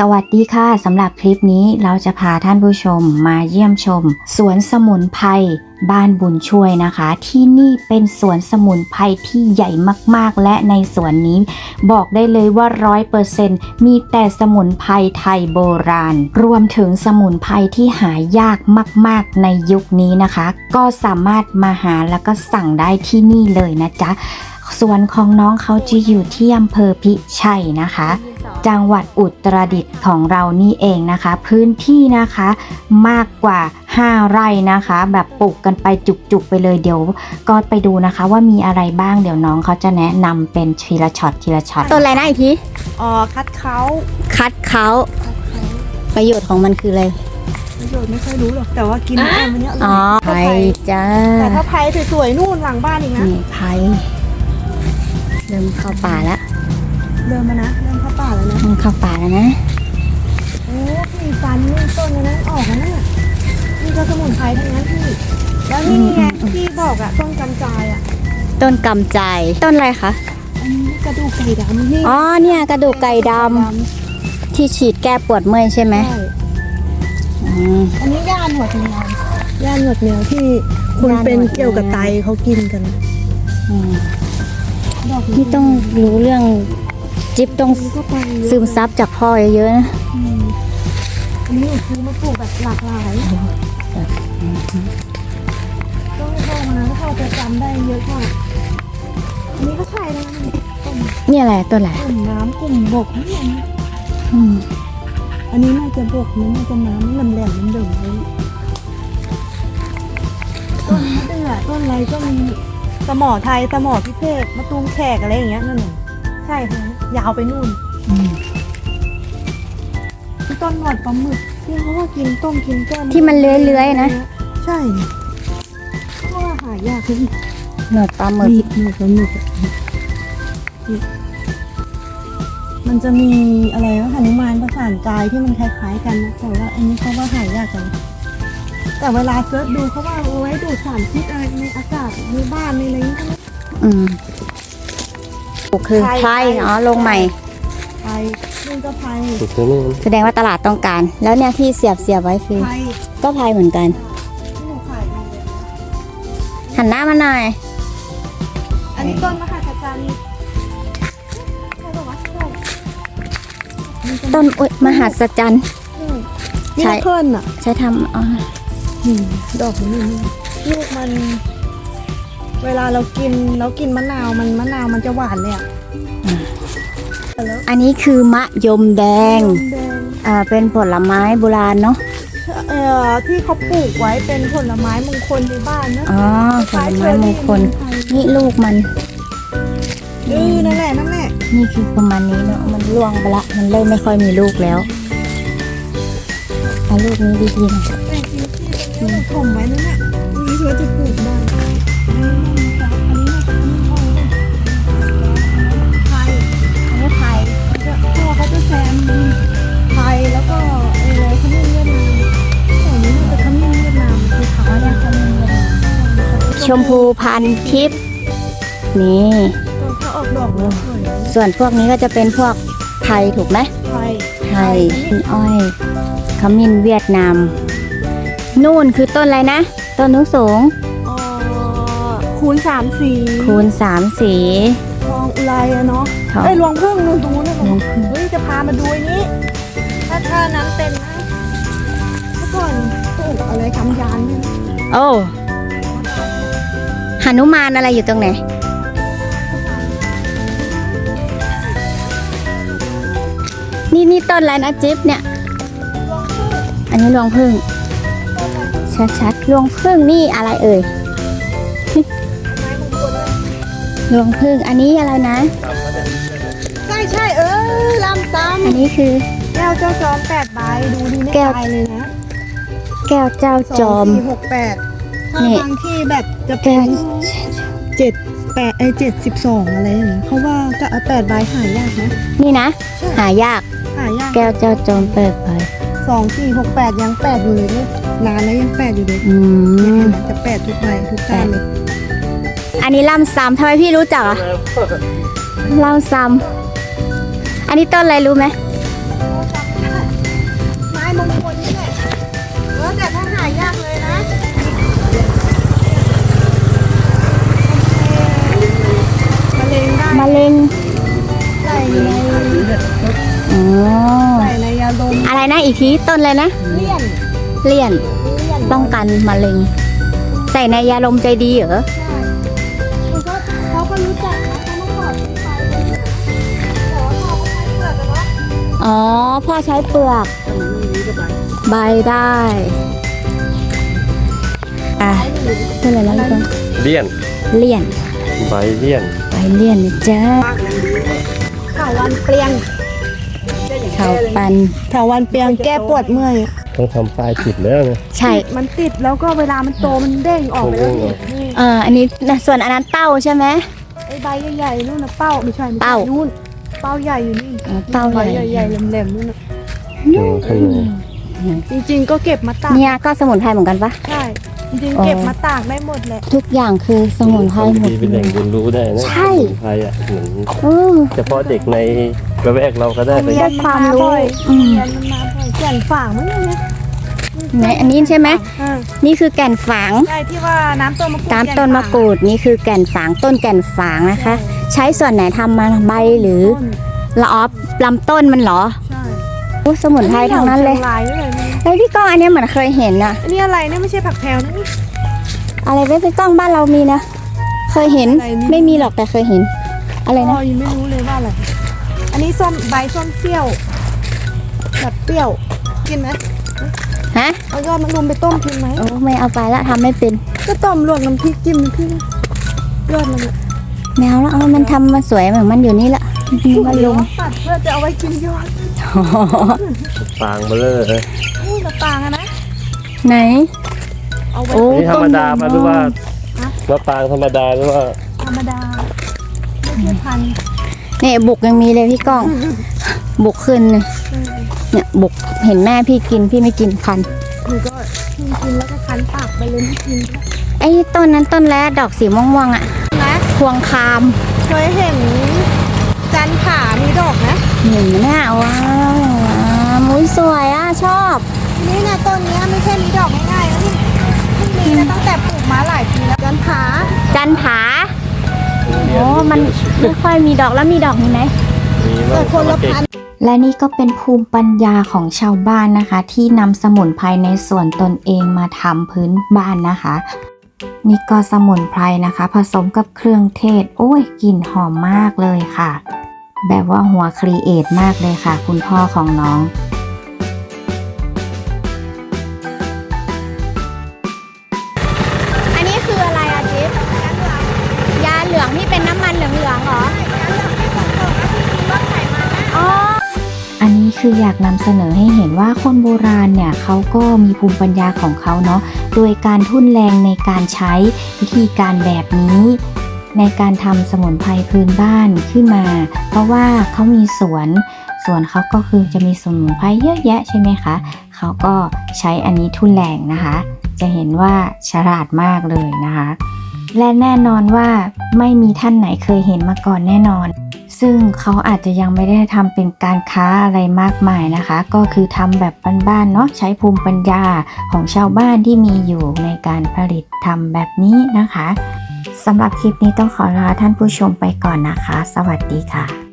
สวัสดีค่ะสำหรับคลิปนี้เราจะพาท่านผู้ชมมาเยี่ยมชม สวนสมุนไพรบ้านบุญช่วยนะคะ ที่นี่เป็นสวนสมุนไพรที่ใหญ่มากๆ และในสวนนี้บอกได้เลยว่าร้อยเปอร์เซ็นมีแต่สมุนไพรไทยโบราณ รวมถึงสมุนไพรที่หายากมาก ๆ ในยุคนี้นะคะ ก็สามารถมาหาแล้วก็สั่งได้ที่นี่เลยนะจ๊ะ ส่วนของน้องเขาจะอยู่ที่อำเภอพิชัยนะคะ จังหวัดอุตรดิตถ์ของเรานี่เองนะคะ พื้นที่นะคะมากกว่า 5 ไร่นะคะ แบบปลูกกันไปจุกๆไปเลยเดี๋ยวก็ไปดูนะคะ ว่ามีอะไรบ้างเดี๋ยวน้องเขาจะแนะนำเป็นทีละช็อตทีละช็อตต้นอะไรนะอีกทีอ๋อคัดเขาคัดเขาคัดเขาประโยชน์ของมันคืออะไรประโยชน์ไม่ค่อยรู้หรอกแต่ว่ากินแอมมันเนี้ยอร่อ๋ออยไผ่จ้าแต่ถ้าไผ่สวยๆนู่นหลังบ้านอีกนะนี่ไผ่ เริ่มเข้าป่าแล้วเดินมานะเดินเข้าป่าแล้วนะมันเข้าป่าแล้วนะโอ้พี่ฟันนี่ต้นนั้นออกแล้วนะนี่ก็สมุนไพรทั้งนั้นพี่แล้วนี่ไงที่บอกอะต้นกำจายอะต้นกำจายต้นอะไรคะอันนี้กระดูกไก่ดำนี่อ๋อเนี่ยกระดูกไก่ดำที่ฉีดแก้ปวดเมื่อยใช่ไหมใช่อืมอันนี้ย่าหนวดแมวย่าหนวดแมวที่คนเป็นย่าหนวดแมวเกี่ยวกับไตเขากินกันอืม ดอกนี่ต้องรู้เรื่องจิ๊บต้องก็ไปเยอะซึมซับจากพ่อเยอะๆนะอืมอันนี้หนูซื้อมาปลูกแบบหลากหลายต้องให้พ่อมาแล้วพ่อจะจำได้เยอะกว่าอันนี้ก็ใช่นะต้นนี่อะไรต้นอะไรกลุ่มน้ำกลุ่มบกนี่อันนี้อืมอันนี้น่าจะบกนี่น่าจะน้ำมันแหลมๆมันเดิมเลยต้นมะเดื่อต้นอะไรก็มี สมอไทยสมอพิเศษมะตูมแขกอะไรอย่างเงี้ยนั่นน่ะใช่ค่ะยาวไปนู่นอืมต้นหนวดปลาหมึกที่เขาว่ากินต้มกินแก้มที่มันเลื้อยๆนะ ใช่เพราะว่าหายากเลยหนวดปลาหมึกหนวดปลาหมึกอะนี่มันจะมีอะไรนะหนุมานประสานกายที่มันคล้ายๆกันนะแต่ว่าอันนี้เขาว่าหายากจัง แต่เวลาเซิร์ชดูเขาว่าเอาไว้ดูดสารพิษอะไรในอากาศในบ้านในอะไรอย่างเงี้ย อืมปลูกคือไผ่ ไผ่อ๋อลงใหม่ไฟนึ่งก็ไฟแสดงว่าตลาดต้องการ แล้วเนี่ยที่เสียบเสียบไว้คือไฟก็พายเหมือนกันที่หนูขายมาเลยหันหน้ามาหน่อย อันนี้ต้นมหัศจรรย์ใช่ปะวะใช่มันจะต้นอุ๊ยมหัศจรรย์ นี่ใช่ เพิ่นอะ ใช้ทำอ๋อ นี่ดอกนี้นี่ลูกมัน เวลาเรากินเรากินมะนาวมันมะนาวมันจะหวานเลยอะแล้วอันนี้คือมะยมแดง แดงอ่า เป็นผลไม้โบราณเนาะ เอ่อที่เขาปลูกไว้เป็นผลไม้มงคลในบ้านนะอ๋อ ผลไม้มงคล นี่ลูกมันเออนั่นแหละนั่นแหละ นี่คือประมาณนี้เนาะ มันร่วงไปละ มันเริ่มไม่ค่อยมีลูกแล้วเอาลูกนี้ดีๆนะแต่จริงๆ ที่เราถมไว้นั่นแหละนี่เพื่อจะปลูกได้อันนี้มันอันนี้มันอันนี้มันไทยอันนี้ไทยจะพ่อเขาจะแซมไทยแล้วก็เออขมิ้นเวียดนามอันนี้น่าจะขมิ้นเวียดนามคือขาเนี่ยขมิ้นเวียดนามชมพูพันธุ์ทิพย์นี่ตัวเขาออกดอกแล้วสวยส่วนพวกนี้ก็จะเป็นพวกไทยถูกไหมไทยไทยอ้อยขมิ้นเวียดนาม นู่นคือต้นอะไรนะ ต้นนุสูงเอ่อคูณสามสีคูณสามสี ทองอุไรอะเนาะทอง ไอ้ยรวงพึ่งนู่นตรงนู้นนะรวงผึ้งเฮ้ยจะพามาดูไอ้นี้ถ้าถ้าน้ำเป็นนะเมื่อก่อนปลูกอะไรกำยานเนี่ยนะโอ้หนุมานอะไรอยู่ตรงไหน นี่นี่ต้นอะไรนะจิ๊บเนี่ย อันนี้รวงพึ่ง ชัดๆรวงพึ่งนี่อะไรเอ่ยไม้มงคลเลยรวงพึ่งอันนี้อะไรนะ ใช่ใช่เออลำซ้อันนี้คือำแก้วเจ้าจอมแปดใบดูดีไม่แก้ว ตายเลยนะแก้วเจ้าสองจอมสี่หกแปดถ้านี่บางที่แบบจะเป็แก้นวเจ็ดแปดไอเจ็ดสิบสองอะไรอย่างเงี้ยเขาว่าก็เอาแปดใบหายากนะนี่นะ หายากหายากแก้วเจ้าจอมเปิดเผยสองสี่หกแปดยังแปดอยู่เลย เนี่ยนานแล้วยังแปดอยู่เลยอืเนี่ยมเห็นไหมจะแปดทุกใบทุกก้านเลยอันนี้ล่ำซ้ำทำไมพี่รู้จักอะล่ำซ้ำอันนี้ต้นอะไรรู้ไหมมงคลนี่แหละเออแต่ถ้าหายากเลยนะมะเร็งได้มะเร็งใส่ในอ๋อใส่ในยาดมอะไรนะอีกทีต้นเลยนะเลี่ยน เลี่ยนเลี่ยน ป้องกันมะเร็ง ใส่ในยาลมใจดีเหรอใช่มันก็เขาก็รู้จักนะเขามาขอซื้อไปเลยนะแต่ว่าเขาก็ใช้เปลือกกันเนาะอ๋อ พ่อใช้เปลือกใบได้อะต้นอะไรนะพี่ก้องเลี่ยน เลี่ยน ใบเลี่ยน ใบเลี่ยนนะจ๊ะข่าววันเปลียงเขาปันถาวันเปลียงแก้ปวดเมื่อย ต้องทำปลายผิดแล้วนะใช่มันติดแล้วก็เวลามันโตมันเด้งออกไปแล้วโอ้โหนี่เอ่ออันนี้นะส่วนอันนั้นเต้าใช่ไหม ไอ้ใบใหญ่ๆนู่นนะเป้าไม่ใช่ไม่ใช่เป้า นู่นเป้าใหญ่อยู่นี่อ๋อเต้าใบใหญ่ใหญ่ๆแหลมๆนู่นนะเออข้างในจริง ๆ ก็เก็บมาตากเนี่ยก็สมุนไพรเหมือนกันปะ ใช่จริงอ๋อ ๆเก็บมาตากได้หมดแหละทุกอย่างคือสมุนไพรหมด ดีเป็นแหล่งเรียนรู้ได้นะใช่ สมุนไพรอะเหมือนเออ เฉพาะเด็กในระแวกเราก็ได้ไปได้ความรู้บ่อยอืม เรียนมันมาบ่อย แก่นฝางมั้งเนี่ยไหนอันนี้ใช่ไหมอ่านี่คือแก่นฝาง ใช่ที่ว่าน้ำต้นมะกรูดตามต้นมะกรูดนี่คือแก่นฝางต้นแก่นฝางนะคะ ใช้ส่วนไหนทำมาใบหรือต้นละออฟลำต้นมันเหรอใช่โอ้สมุนไพรทั้งนั้นเลยชีงรายด้วยเลยนี่เฮ้ยพี่ก้องอันเนี้ยเหมือนเคยเห็นอะอันนี้อะไรเนี่ยไม่ใช่ผักแพรวนะนี่ อะไรไว้พี่ก้องบ้านเรามีนะเคยเห็นอะไรนี่ ไม่มีหรอกแต่เคยเห็น อะไรพ่นะอยังไม่รู้เลยว่าอะไร อันนี้ส้มใบส้มเปรี้ยว แบบเปรี้ยว กินไหมฮะเอายอดมะรุมไปต้มกินไหมโอ้ไม่เอาไปละทำไม่เป็นก็ต้มลวกน้ำพริกจิ้มน้ำพริกนะยอดมันอะแมวแล้วเอามันทำมาสวยเหมือนมันอยู่นี่ละมันลงตัดเพื่อจะเอาไว้กินยอดปางเบลอเลยนี่กระปางอะนะไหน เอาไว้โอ้นี่ธรรมดาปะหรือว่าฮะมะปรางธรรมดาหรือว่าธรรมดาไม่ใช่พันธุ์เนี่ยบุกยังมีเลยพี่ก้อง บุกขึ้นเลย เนี่ยบุกเห็นแม่พี่กินพี่ไม่กินคันหนูก็กินกินแล้วก็คันปากไปเลยไม่กินไอ้ต้นนั้นต้นแล้วดอกสีม่วงๆอะนะพวงคามเคยเห็นจันผามีดอกนะเห็นไหมเนี่ยว้าวมุ้ยสวยอะชอบ นี่นะต้นเนี้ยไม่ใช่มีดอกง่ายๆนะนี่เพิ่งมีนะตั้งแต่ปลูกมาหลายปีแล้วจันผาจันผาโอ้มันไม่ค่อยมีดอกแล้วมีดอกนี้ไหมมีแต่บ้างคนละพันธุ์ และนี่ก็เป็นภูมิปัญญาของชาวบ้านนะคะ ที่นำสมุนไพรในส่วนตนเองมาทำพื้นบ้านนะคะ นี่ก็สมุนไพรนะคะ ผสมกับเครื่องเทศ โอ้ยกลิ่นหอมมากเลยค่ะ แบบว่าหัวครีเอทมากเลยค่ะ คุณพ่อของน้อง คืออยากนำเสนอให้เห็นว่าคนโบราณเนี่ยเขาก็มีภูมิปัญญาของเขาเนาะโดยการทุ่นแรงในการใช้วิธีการแบบนี้ในการทำสมุนไพรพื้นบ้านขึ้นมา เพราะว่าเขามีสวนสวนเขาก็คือจะมีสมุนไพรเยอะแยะใช่ไหมคะเขาก็ใช้อันนี้ทุ่นแรงนะคะ จะเห็นว่าฉลาดมากเลยนะคะ และแน่นอนว่าไม่มีท่านไหนเคยเห็นมาก่อนแน่นอน ซึ่งเขาอาจจะยังไม่ได้ทำเป็นการค้าอะไรมากมายนะคะ ก็คือทำแบบบ้านๆเนาะใช้ภูมิปัญญาของชาวบ้านที่มีอยู่ในการผลิตทำแบบนี้นะคะสำหรับคลิปนี้ต้องขอลาท่านผู้ชมไปก่อนนะคะ สวัสดีค่ะ